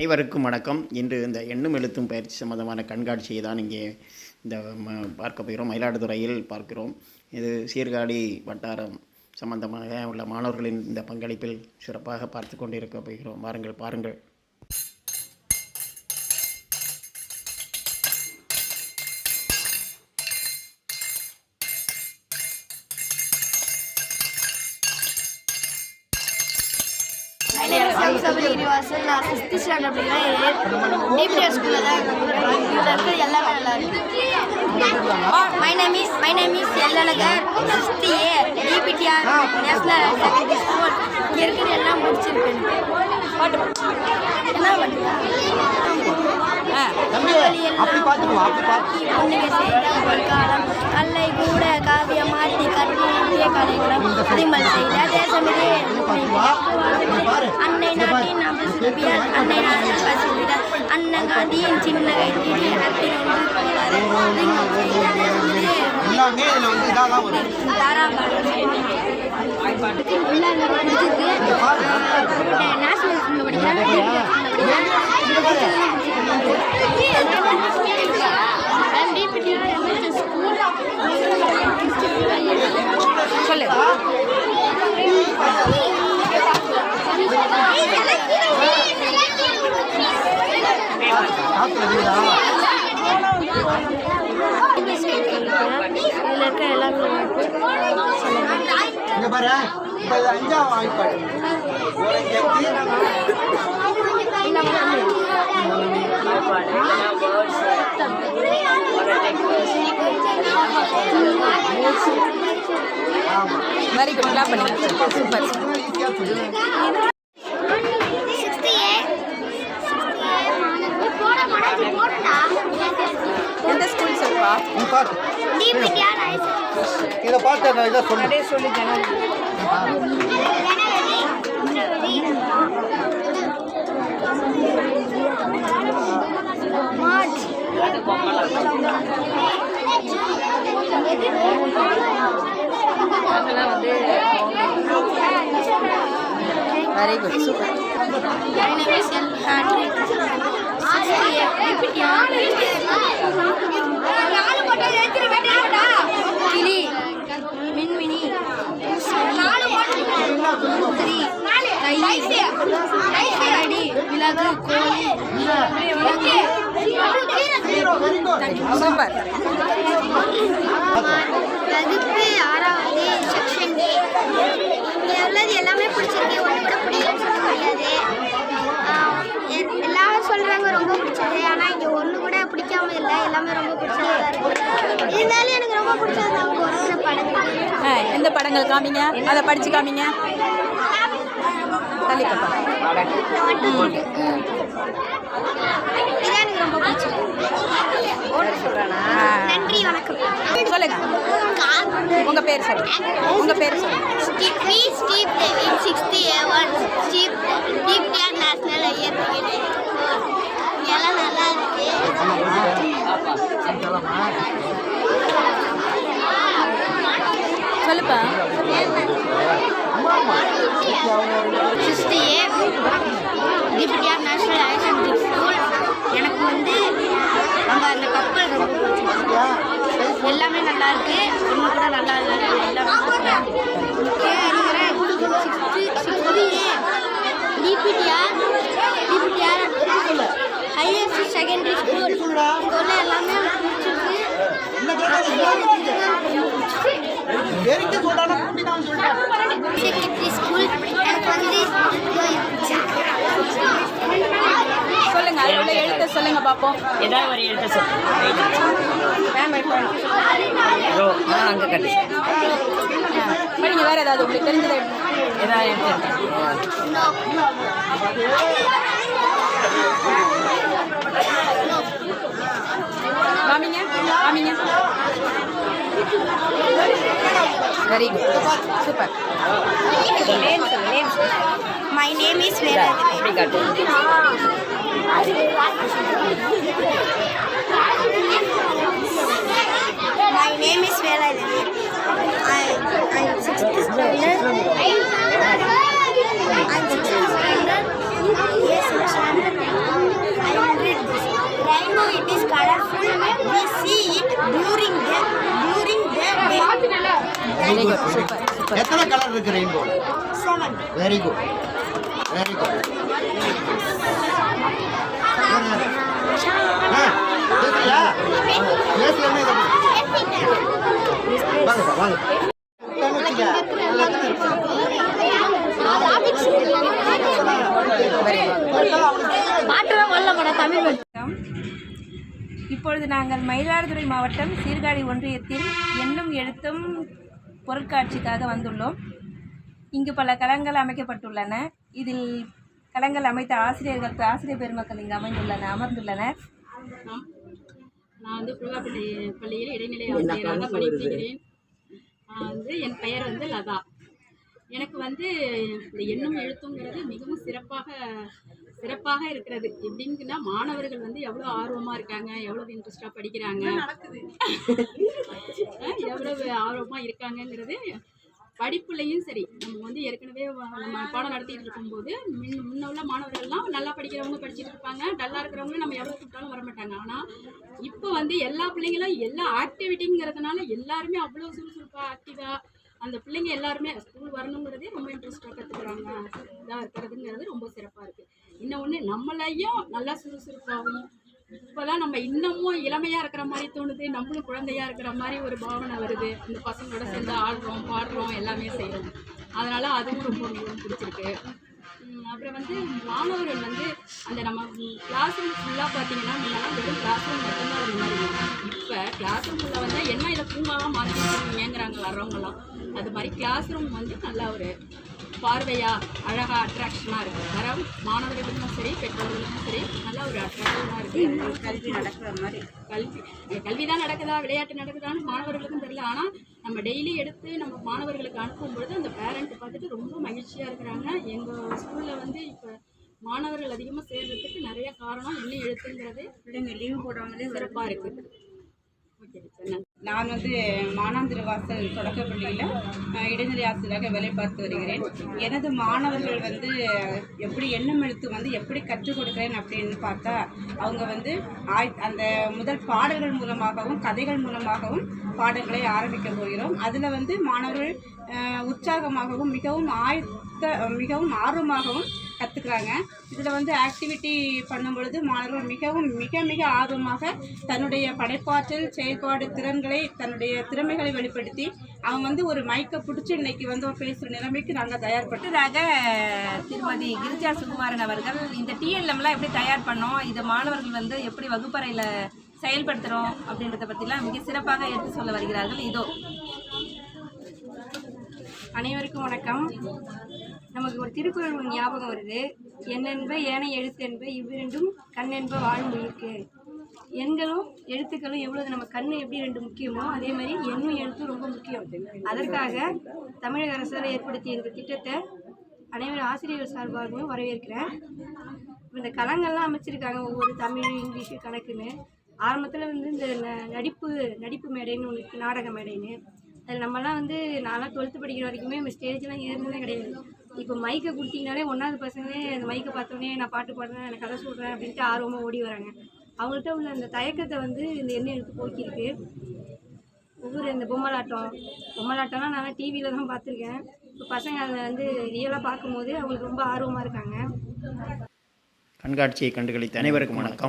அனைவருக்கும் வணக்கம். இன்று இந்த எண்ணும் எழுத்தும் பயிற்சி சம்பந்தமான கண்காட்சியை தான் இங்கே இந்த ம- பார்க்க போகிறோம். மயிலாடுதுறையில் பார்க்கிறோம். இது சீர்காழி வட்டாரம் சம்பந்தமாக உள்ள மாணவர்களின் இந்த பங்களிப்பில் சிறப்பாக பார்த்து கொண்டிருக்க போகிறோம். வாருங்கள் பாருங்கள். Samsabri Univasan. நான் ஃபிஃப்த் ஸ்டாண்டர்ட் படிக்கிறேன் டிபிஎஸ் ஸ்கூலில் தான் இதில் இருக்கிறது எல்லாமே நல்லா இருக்கு. My name is my name is Ellazhagar fifth A DPTR national secondary school இங்கே எல்லாம். பாட்டு? என்ன கல்லை கூட மாற்றி கலைகளும் செய்த நாட்டின் அபிசுபியர் அன்னை அன்னகாந்தியின் சின்ன கைத்திரி ஒன்று சொல்லு காற்று வீடா இதில் இருக்க எல்லாமே இங்கே பாரு. இப்போ இது அஞ்சாவது வாய்ப்பாடு. வெரி குட் கிளாப் பண்ணுங்க சூப்பர் எந்த ஸ்கூல் சொல்லுவா நீ பார்த்து இதை பார்த்து நான் இதை சொல்லி. ஜனம் வெரி குட் சூப்பர் சூப்பர். வகுப்பு ஆறாவது செக்ஷன் ஏ. இங்கே உள்ளது எல்லாமே பிடிச்சிருக்கு. ஒன்று கூட பிடிக்கலன்னு சொல்ல முடியாது. எல்லாரும் சொல்கிறாங்க ரொம்ப பிடிச்சது. ஆனால் இங்கே ஒன்று கூட பிடிக்காம இல்லை. எல்லாமே ரொம்ப பிடிச்சதா இருக்கு. இருந்தாலும் எனக்கு ரொம்ப பிடிச்சது தான் ஒரு சில படங்கள். எந்த படங்கள் காமிங்க? அதை படிச்சு காமிங்க. பிடிச்சது நன்றி வணக்கம் சொல்லுங்க. உங்க பேர் சொல்லுங்க. உங்க பேர் சொல்லுங்க Steve V Steve David sixty A one Steve DPR national higher எல்லாம் நல்லா இருக்கு சொல்லுப்பா sixty A DPR national higher secondary school எனக்கு வந்து அங்கே அந்த கப்பல் ரொம்ப பிடிச்சிருக்கு எல்லாமே நல்லா இருக்கு ஒன்று கூட நல்லா இல்லை. எல்லாமே DPTR DPTR higher secondary school ஸ்கூலில் எல்லாமே பிடிச்சிருக்கு. ஸ்கூல் எனக்கு வந்து சொல்லுங்க அதில் உள்ள எழுத்த சொல்லுங்க பார்ப்போம் ஏதாவது ஒரு எழுத்த சொல்லு ரோ ஆ அங்கே கட்டு படிங்க வேற ஏதாவது உங்களுக்கு தெரிஞ்சதை ஏதாவது very good super my name is Vela இப்படி காட்டு. My name is Vela I, I'm years old. I'm six years old. Yes. I will. Rainbow, it is colorful. We see it during the during the day. Super. எத்தனை colour rainbow. Seven. Very good. Very good. இப்பொழுது நாங்கள் மயிலாடுதுறை மாவட்டம் சீர்காழி ஒன்றியத்தில் எண்ணும் எழுத்தும் பொருட்காட்சிக்காக வந்துள்ளோம். இங்கு பல களங்கள் அமைக்கப்பட்டுள்ளன. இதில் களங்கள் அமைத்த ஆசிரியர்கள் ஆசிரியர் பெருமக்கள் இங்கு அமைந்துள்ளன அமர்ந்துள்ளனர். நான் வந்து புல்லாப்பட்டி பள்ளியில் இடைநிலை ஆசிரியராக பணிபுரிகிறேன் நான் வந்து என் பெயர் வந்து லதா. எனக்கு வந்து இந்த எண்ணும் எழுத்துங்கிறது மிகவும் சிறப்பாக சிறப்பாக இருக்கிறது. எப்படின்னா மாணவர்கள் வந்து எவ்வளோ ஆர்வமாக இருக்காங்க எவ்வளோ இன்ட்ரெஸ்டாக படிக்கிறாங்க. எவ்வளவு ஆர்வமாக இருக்காங்கங்கிறது படிப்புலையும் சரி நம்ம வந்து ஏற்கனவே நம்ம பாடம் நடத்திட்டு இருக்கும்போது முன் முன்ன உள்ள மாணவர்கள்லாம் நல்லா படிக்கிறவங்க படிச்சுட்டு இருப்பாங்க. டல்லாக இருக்கிறவங்க நம்ம எவ்வளோ கூப்பிட்டாலும் வரமாட்டாங்க. ஆனால் இப்போ வந்து எல்லா பிள்ளைங்களும் எல்லா ஆக்டிவிட்டிங்கிறதுனால எல்லாருமே அவ்வளோ சுறுசுறுப்பாக ஆக்டிவாக அந்த பிள்ளைங்க எல்லாருமே ஸ்கூல் வரணுங்கிறதே ரொம்ப இன்ட்ரெஸ்டாக கற்றுக்குறாங்க இதாக இருக்கிறதுங்கிறது ரொம்ப சிறப்பாக இருக்குது இன்னொன்று நம்மளையும் நல்லா சுறுசுறுப்பாகவும் இப்போதான் நம்ம இன்னமும் இளமையாக இருக்கிற மாதிரி தோணுது. நம்மளும் குழந்தையா இருக்கிற மாதிரி ஒரு பாவனை வருது. இந்த பசங்களோட சேர்ந்து ஆடுறோம் பாடுறோம் எல்லாமே செய்கிறோம் அதனால் அதுவும் ரொம்ப மிகவும் பிடிச்சிருக்கு. அப்புறம் வந்து மாணவர்கள் வந்து அந்த நம்ம கிளாஸ் ரூம் ஃபுல்லாக பார்த்தீங்கன்னா முன்னெல்லாம் வெறும் கிளாஸ் ரூம் மட்டும்தான் ஒரு மாதிரி இப்போ கிளாஸ் ரூமில் வந்து என்ன இதை பூங்காவாக மாற்றிருக்கீங்கிறாங்க வர்றவங்கலாம். அது மாதிரி கிளாஸ் ரூம் வந்து நல்லா ஒரு பார்வையாக அழகாக அட்ராக்ஷனாக இருக்குது வர மாணவர்களுக்கும் சரி பெற்றோர்களுக்கும் சரி நல்ல ஒரு அட்ராக்ஷனாக இருக்குது கல்வி நடக்கிற மாதிரி. கல்வி கல்வி தான் நடக்குதா விளையாட்டு நடக்குதான்னு மாணவர்களுக்கும் தெரியல. ஆனால் நம்ம டெய்லி எடுத்து நம்ம மாணவர்களுக்கு அனுப்பும் பொழுது அந்த பேரண்ட் பார்த்துட்டு ரொம்ப மகிழ்ச்சியாக இருக்கிறாங்க. எங்கள் ஸ்கூலில் வந்து இப்போ மாணவர்கள் அதிகமாக சேர்றதுக்கு நிறைய காரணம் இன்னும் எழுத்துங்கிறது பிள்ளைங்க லீவு போடாமலே சிறப்பாக இருக்குது ஓகே சார் நான் வந்து மானாந்திரவாசல் தொடக்கப்பள்ளியில் இடைநிலை ஆசிரியராக வேலை பார்த்து வருகிறேன். எனது மாணவர்கள் வந்து எப்படி எண்ணம் எழுத்து வந்து எப்படி கற்றுக் கொடுக்குறேன் அப்படின்னு பார்த்தா அவங்க வந்து ஆய் அந்த முதல் பாடல்கள் மூலமாகவும் கதைகள் மூலமாகவும் பாடங்களை ஆரம்பிக்க போகிறோம். அதில் வந்து மாணவர்கள் உற்சாகமாகவும் மிகவும் ஆயத்த மிகவும் ஆர்வமாகவும் கற்றுக்குறாங்க இதில் வந்து ஆக்டிவிட்டி பண்ணும் பொழுது மாணவர்கள் மிகவும் மிக மிக ஆர்வமாக தன்னுடைய படைப்பாற்றல் செயல்பாடு திறன்களை தன்னுடைய திறமைகளை வெளிப்படுத்தி அவங்க வந்து ஒரு மைக்கை பிடிச்சி இன்னைக்கு வந்து பேசுகிற நிலைமைக்கு நாங்கள் தயார்பட்டு அடுத்ததாக திருமதி கிரிஜா சுகுமாரன் அவர்கள் இந்த டிஎன்எம்லாம் எப்படி தயார் பண்ணோம்? இதை மாணவர்கள் வந்து எப்படி வகுப்பறையில் செயல்படுத்துகிறோம் அப்படின்றத பற்றிலாம் மிக சிறப்பாக எடுத்து சொல்ல வருகிறார்கள். இதோ. அனைவருக்கும் வணக்கம். எனக்கு ஒரு திருக்குறள் ஒன்று ஞாபகம் வருது. என்னென்ப ஏனை எழுத்தென்ப இவ்விரண்டும் கண்ணென்ப வாழும் உயிர்க்கு எண்களும் எழுத்துக்களும் எவ்வளவு நம்ம கண்ணு எப்படி ரெண்டு முக்கியமோ அதே மாதிரி எண்ணும் எழுத்தும் ரொம்ப முக்கியம். அதற்காக தமிழக அரசால் ஏற்படுத்திய இந்த திட்டத்தை அனைவரும் ஆசிரியர்கள் சார்பாகவும் வரவேற்கிறேன். இந்த களங்கள்லாம் அமைச்சிருக்காங்க ஒவ்வொரு தமிழ் இங்கிலீஷு கணக்குன்னு. ஆரம்பத்தில் வந்து இந்த ந- நடிப்பு நடிப்பு மேடைன்னு ஒன்று இருக்குது நாடக மேடைன்னு. அதில் நம்மலாம் வந்து நான்லாம் டுவெல்த்து படிக்கிற வரைக்குமே நம்ம ஸ்டேஜ்லாம் ஏறினதே கிடையாது. இப்போ மைக்கை கொடுத்தீங்கனாலே ஒன்றாவது பசங்களே அந்த மைக்கை பார்த்தோன்னே நான் பாட்டு பாடுறேன் நான் கதை சொல்கிறேன் அப்படின்ட்டு ஆர்வமாக ஓடி வராங்க. அவங்கள்ட்ட உள்ள அந்த தயக்கத்தை வந்து இந்த எண்ணெய் எடுத்து போக்கியிருக்கு. ஒவ்வொரு இந்த பொம்மலாட்டம் பொம்மலாட்டம்லாம் நான் டிவியில் தான் பார்த்துருக்கேன். இப்போ பசங்க அதை வந்து ரியலாக பார்க்கும்போது அவங்களுக்கு ரொம்ப ஆர்வமாக இருக்காங்க. கண்காட்சியை கண்டுகளித்த அனைவருக்கும் வணக்கம்.